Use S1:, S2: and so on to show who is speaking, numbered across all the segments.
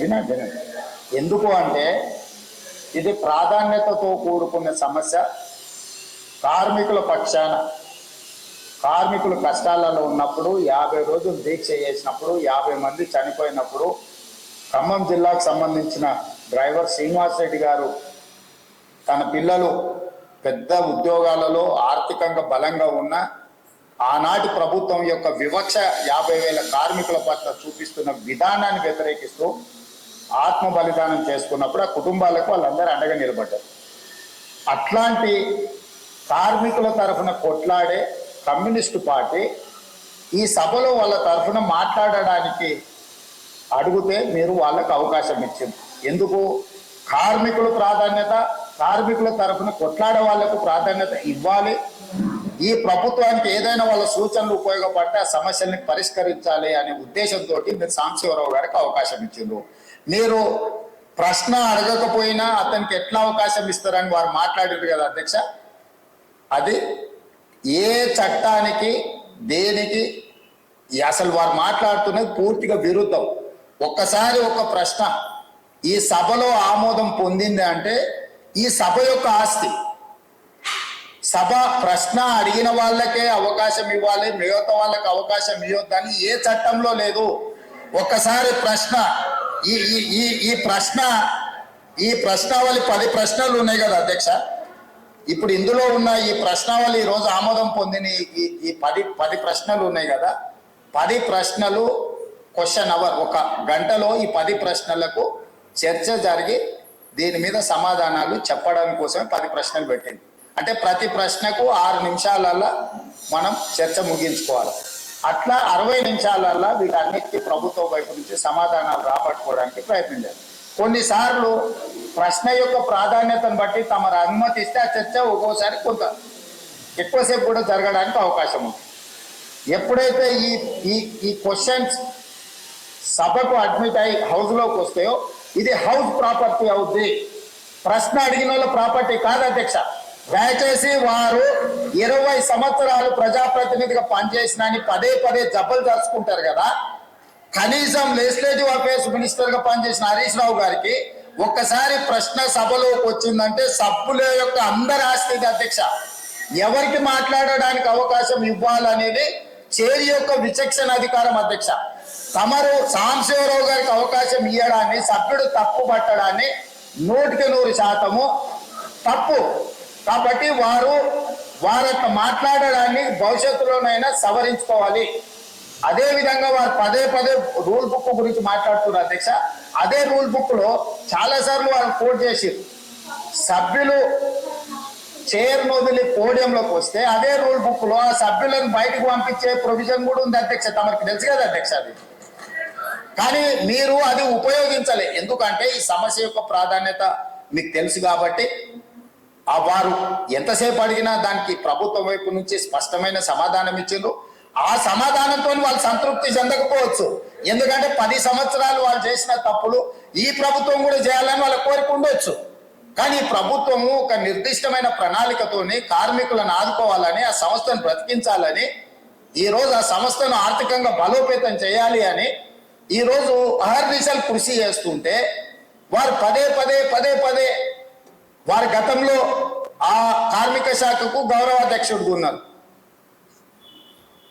S1: వినండి వినండి. ఎందుకు అంటే ఇది ప్రాధాన్యతతో కూడుకున్న సమస్య కార్మికుల పక్షాన. కార్మికులు కష్టాలలో ఉన్నప్పుడు యాభై రోజులు దీక్ష చేసినప్పుడు యాభై మంది చనిపోయినప్పుడు ఖమ్మం జిల్లాకు సంబంధించిన డ్రైవర్ శ్రీనివాస్ రెడ్డి గారు తన పిల్లలు పెద్ద ఉద్యోగాలలో ఆర్థికంగా బలంగా ఉన్న ఆనాటి ప్రభుత్వం యొక్క వివక్ష యాభై వేల కార్మికుల పట్ల చూపిస్తున్న విధానాన్ని వ్యతిరేకిస్తూ ఆత్మ బలిదానం చేసుకున్నప్పుడు ఆ కుటుంబాలకు వాళ్ళందరూ అండగా నిలబడ్డారు. అట్లాంటి కార్మికుల తరఫున కొట్లాడే కమ్యూనిస్టు పార్టీ ఈ సభలో వాళ్ళ తరఫున మాట్లాడడానికి అడిగితే మీరు వాళ్ళకు అవకాశం ఇచ్చింది. ఎందుకు? కార్మికుల ప్రాధాన్యత కార్మికుల తరఫున కొట్లాడే వాళ్ళకు ప్రాధాన్యత ఇవ్వాలి. ఈ ప్రభుత్వానికి ఏదైనా వాళ్ళ సూచనలు ఉపయోగపడితే ఆ సమస్యల్ని పరిష్కరించాలి అనే ఉద్దేశంతో మీరు సాంశివరావు గారికి అవకాశం ఇచ్చిండ్రు. మీరు ప్రశ్న అడగకపోయినా అతనికి ఎట్లా అవకాశం ఇస్తారని వారు మాట్లాడారు కదా అధ్యక్ష. అది ఏ చట్టానికి దేనికి అసలు వారు మాట్లాడుతున్నది పూర్తిగా విరుద్ధం. ఒక్కసారి ఒక ప్రశ్న. ఈ సభలో ఆమోదం పొందింది అంటే ఈ సభ యొక్క ఆస్తి. సభ ప్రశ్న అడిగిన వాళ్ళకే అవకాశం ఇవ్వాలి మిగతా వాళ్ళకి అవకాశం ఇవ్వద్దని ఏ చట్టంలో లేదు. ఒక్కసారి ప్రశ్న. ఈ ఈ ఈ ఈ ప్రశ్న ఈ ప్రశ్నావళి పది ప్రశ్నలు ఉన్నాయి కదా అధ్యక్ష? ఇప్పుడు ఇందులో ఉన్న ఈ ప్రశ్నావళి ఈరోజు రోజు ఆమోదం పొందిన ఈ- ఈ ఈ పది పది ప్రశ్నలు ఉన్నాయి కదా? పది ప్రశ్నలు క్వశ్చన్ అవర్ ఒక గంటలో ఈ పది ప్రశ్నలకు చర్చ జరిగి దీని మీద సమాధానాలు చెప్పడం కోసమే పది ప్రశ్నలు పెట్టింది. అంటే ప్రతి ప్రశ్నకు ఆరు నిమిషాలల్లో మనం చర్చ ముగించుకోవాలి. అట్లా అరవై నిమిషాలల్లో వీటన్నిటికీ ప్రభుత్వం వైపు నుంచి సమాధానాలు రాబట్టుకోవడానికి ప్రయత్నించారు కొన్నిసార్లు ప్రశ్న యొక్క ప్రాధాన్యతను బట్టి తమరు అనుమతిస్తే ఆ చర్చ ఒక్కోసారి కొంత ఎక్కువసేపు కూడా జరగడానికి అవకాశం ఉంది. ఎప్పుడైతే ఈ ఈ ఈ క్వశ్చన్స్ సభకు అడ్మిట్ అయి హౌస్లోకి వస్తాయో ఇది హౌస్ ప్రాపర్టీ అవుద్ది. ప్రశ్న అడిగిన వాళ్ళ ప్రాపర్టీ కాదు అధ్యక్ష. దయచేసి వారు ఇరవై సంవత్సరాలు ప్రజాప్రతినిధిగా పనిచేసిన అని పదే పదే జబ్బలు దర్చుకుంటారు కదా. కనీసం లెజిస్లేటివ్ అఫేర్స్ మినిస్టర్గా పనిచేసిన హరీష్ రావు గారికి ఒక్కసారి ప్రశ్న సభలోకి వచ్చిందంటే సభ్యుల యొక్క అందరి ఆస్తి అధ్యక్ష. ఎవరికి మాట్లాడడానికి అవకాశం ఇవ్వాలనేది చేరి యొక్క విచక్షణ అధికారం అధ్యక్ష. తమరు సాంశివరావు గారికి అవకాశం ఇవ్వడాన్ని సభ్యుడు తప్పు పట్టడాన్ని నూటికి నూరు శాతము తప్పు. కాబట్టి వారు వారి యొక్క మాట్లాడడాన్ని భవిష్యత్తులోనైనా సవరించుకోవాలి. అదే విధంగా వారు పదే పదే రూల్ బుక్ గురించి మాట్లాడుతున్నారు అధ్యక్ష. అదే రూల్ బుక్లో చాలా సార్లు వారు కోట్ చేసిరు సభ్యులు చైర్ వదిలి పోడియంలోకి వస్తే అదే రూల్ బుక్లో ఆ సభ్యులను బయటకు పంపించే ప్రొవిజన్ కూడా ఉంది అధ్యక్ష. తమకు తెలుసు కదా అధ్యక్ష అది. కానీ మీరు అది ఉపయోగించలే. ఎందుకంటే ఈ సమస్య యొక్క ప్రాధాన్యత మీకు తెలుసు కాబట్టి ఆ వారు ఎంతసేపు అడిగినా దానికి ప్రభుత్వం వైపు నుంచి స్పష్టమైన సమాధానం ఇచ్చిండ్రు. ఆ సమాధానంతో వాళ్ళు సంతృప్తి చెందకపోవచ్చు. ఎందుకంటే పది సంవత్సరాలు వాళ్ళు చేసిన తప్పులు ఈ ప్రభుత్వం కూడా చేయాలని వాళ్ళ కోరిక ఉండొచ్చు. కానీ ప్రభుత్వము ఒక నిర్దిష్టమైన ప్రణాళికతోని కార్మికులను ఆదుకోవాలని ఆ సంస్థను బ్రతికించాలని ఈ రోజు ఆ సంస్థను ఆర్థికంగా బలోపేతం చేయాలి అని ఈ రోజు అహర్నిశలు కృషి చేస్తుంటే వారు పదే పదే పదే పదే వారి గతంలో ఆ కార్మిక శాఖకు గౌరవ ఉన్నారు.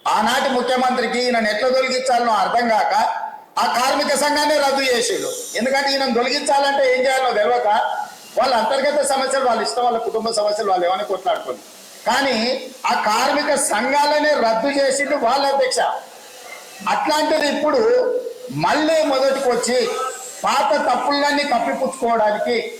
S1: ఆనాటి ముఖ్యమంత్రికి ఈయన ఎట్లా తొలగించాలనో అర్థం కాక ఆ కార్మిక సంఘాన్ని రద్దు చేసిండు. ఎందుకంటే ఈయన తొలగించాలంటే ఏం చేయాలో తెలియక వాళ్ళ అంతర్గత సమస్యలు వాళ్ళ ఇష్టం వాళ్ళ కుటుంబ సమస్యలు వాళ్ళు ఏమైనా కొట్లాడుకోండి. కానీ ఆ కార్మిక సంఘాలనే రద్దు చేసిండు వాళ్ళ అధ్యక్ష. అట్లాంటిది ఇప్పుడు మళ్ళీ మొదటికి వచ్చి పాత తప్పులన్నీ కప్పిపుచ్చుకోవడానికి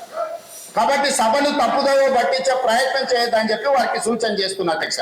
S1: కాబట్టి సభను తప్పుదోవ పట్టించే ప్రయత్నం చేయొద్దని చెప్పి వారికి సూచన చేస్తున్నా అధ్యక్ష.